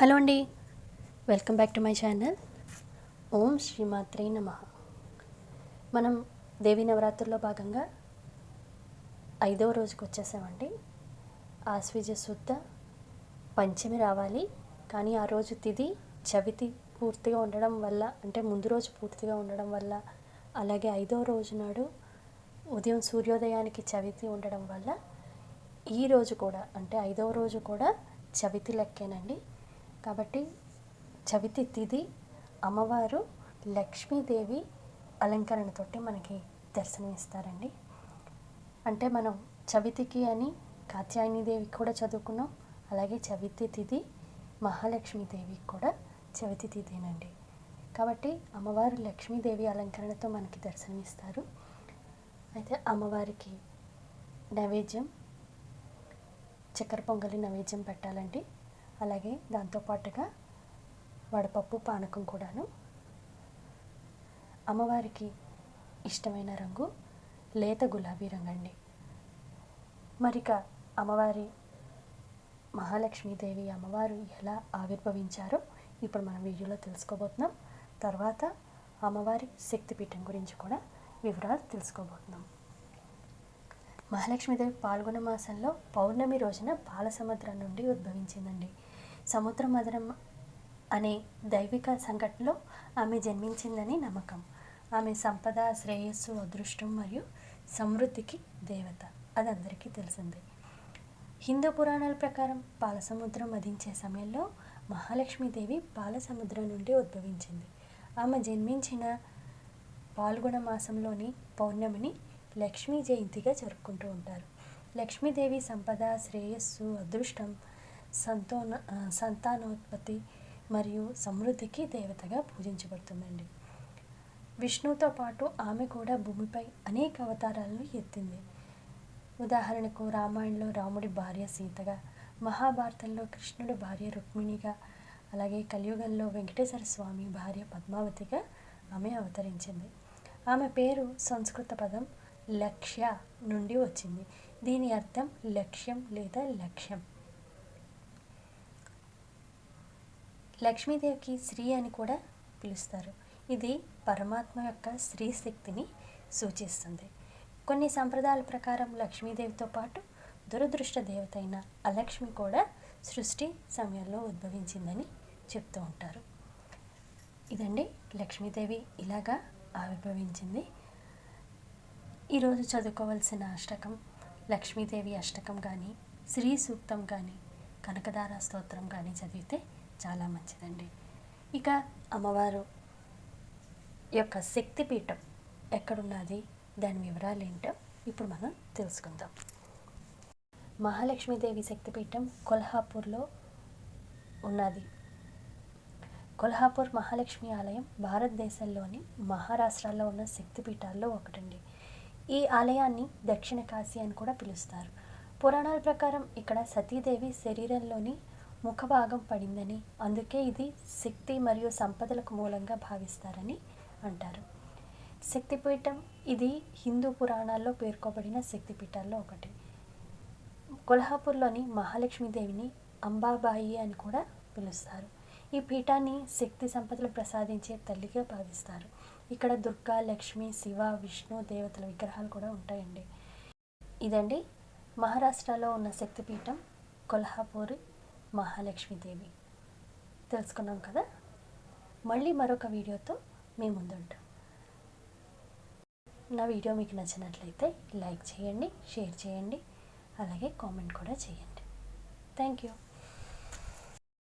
Hello అండి. Welcome back to my channel. ఓం శ్రీమాత్రే నమ. మనం దేవీ నవరాత్రుల్లో భాగంగా ఐదవ రోజుకి వచ్చేసామండి. ఆశ్వీజ శుద్ధ పంచమి రావాలి. కానీ ఆ రోజు తిది చవితి పూర్తిగా ఉండడం వల్ల అంటే ముందు రోజు పూర్తిగా ఉండడం వల్ల అలాగే ఐదవ రోజు నాడు ఉదయం సూర్యోదయానికి చవితి ఉండడం వల్ల ఈ రోజు కూడా అంటే ఐదవ రోజు కూడా చవితి లెక్కేనండి. కాబట్టి చవితి తిథి అమ్మవారు లక్ష్మీదేవి అలంకరణతోటి మనకి దర్శనమిస్తారండి. అంటే మనం చవితికి అని కాత్యాయనిదేవికి కూడా చదువుకున్నాం. అలాగే చవితి తిథి మహాలక్ష్మీదేవి కూడా చవితి తిథినండి. కాబట్టి అమ్మవారు లక్ష్మీదేవి అలంకరణతో మనకి దర్శనమిస్తారు. అయితే అమ్మవారికి నైవేద్యం చక్కెర పొంగలి నైవేద్యం పెట్టాలండి. అలాగే దాంతోపాటుగా వడపప్పు పానకం కూడాను. అమ్మవారికి ఇష్టమైన రంగు లేత గులాబీ రంగు అండి మరిక అమ్మవారి మహాలక్ష్మీదేవి అమ్మవారు ఎలా ఆవిర్భవించారో ఇప్పుడు మనం వీడియోలో తెలుసుకోబోతున్నాం. తర్వాత అమ్మవారి శక్తిపీఠం గురించి కూడా వివరాలు తెలుసుకోబోతున్నాం. మహాలక్ష్మీదేవి పాల్గొన మాసంలో పౌర్ణమి రోజున బాలసముద్రం నుండి ఉద్భవించిందండి. సముద్ర మధురం అనే దైవిక సంఘటనలో ఆమె జన్మించిందని నమ్మకం. ఆమె సంపద శ్రేయస్సు అదృష్టం మరియు సమృద్ధికి దేవత అది అందరికీ తెలిసిందే. హిందూ పురాణాల ప్రకారం పాలసముద్రం మధించే సమయంలో మహాలక్ష్మీదేవి పాలసముద్రం నుండి ఉద్భవించింది. ఆమె జన్మించిన పాల్గొన మాసంలోని పౌర్ణమిని లక్ష్మీ జయంతిగా జరుపుకుంటూ ఉంటారు. లక్ష్మీదేవి సంపద శ్రేయస్సు అదృష్టం సంతోన సంతానోత్పత్తి మరియు సమృద్ధికి దేవతగా పూజించబడుతుందండి. విష్ణుతో పాటు ఆమె కూడా భూమిపై అనేక అవతారాలను ఎత్తింది. ఉదాహరణకు రామాయణంలో రాముడి భార్య సీతగా మహాభారతంలో కృష్ణుడి భార్య రుక్మిణిగా అలాగే కలియుగంలో వెంకటేశ్వర స్వామి భార్య పద్మావతిగా ఆమె అవతరించింది. ఆమె పేరు సంస్కృత పదం లక్ష్య నుండి వచ్చింది. దీని అర్థం లక్ష్యం లేదా లక్ష్యం. లక్ష్మీదేవికి స్త్రీ అని కూడా పిలుస్తారు. ఇది పరమాత్మ యొక్క స్త్రీ శక్తిని సూచిస్తుంది. కొన్ని సంప్రదాయాల ప్రకారం లక్ష్మీదేవితో పాటు దురదృష్ట దేవత అయిన అలక్ష్మి కూడా సృష్టి సమయంలో ఉద్భవించిందని చెప్తూ ఉంటారు. ఇదండి లక్ష్మీదేవి ఇలాగా ఆవిర్భవించింది. ఈరోజు చదువుకోవాల్సిన అష్టకం లక్ష్మీదేవి అష్టకం కానీ శ్రీ సూక్తం కానీ కనకదార స్తోత్రం కానీ చదివితే చాలా మంచిదండి. ఇక అమ్మవారు యొక్క శక్తిపీఠం ఎక్కడున్నది? దాని వివరాలు ఏంటో ఇప్పుడు మనం తెలుసుకుందాం. మహాలక్ష్మీదేవి శక్తిపీఠం కొల్హాపూర్లో ఉన్నది. కొల్హాపూర్ మహాలక్ష్మి ఆలయం భారతదేశంలోని మహారాష్ట్రలో ఉన్న శక్తిపీఠాల్లో ఒకటండి. ఈ ఆలయాన్ని దక్షిణ కాశీ అని కూడా పిలుస్తారు. పురాణాల ప్రకారం ఇక్కడ సతీదేవి శరీరంలోని ముఖభాగం పడిందని అందుకే ఇది శక్తి మరియు సంపదలకు మూలంగా భావిస్తారని అంటారు. శక్తిపీఠం ఇది హిందూ పురాణాల్లో పేర్కొబడిన శక్తిపీఠాల్లో ఒకటి. కొల్హాపూర్లోని మహాలక్ష్మీదేవిని అంబాబాయి అని కూడా పిలుస్తారు. ఈ పీఠాన్ని శక్తి సంపదలు ప్రసాదించే తల్లిగా భావిస్తారు. ఇక్కడ దుర్గా లక్ష్మి శివ విష్ణు దేవతల విగ్రహాలు కూడా ఉంటాయండి. ఇదండి మహారాష్ట్రలో ఉన్న శక్తిపీఠం కొల్హాపూర్ మహాలక్ష్మీదేవి. తెలుసుకున్నాం కదా? మళ్ళీ మరొక వీడియోతో మీ ముందుంటాం. నా వీడియో మీకు నచ్చినట్లయితే లైక్ చేయండి షేర్ చేయండి అలాగే కామెంట్ కూడా చేయండి. Thank you.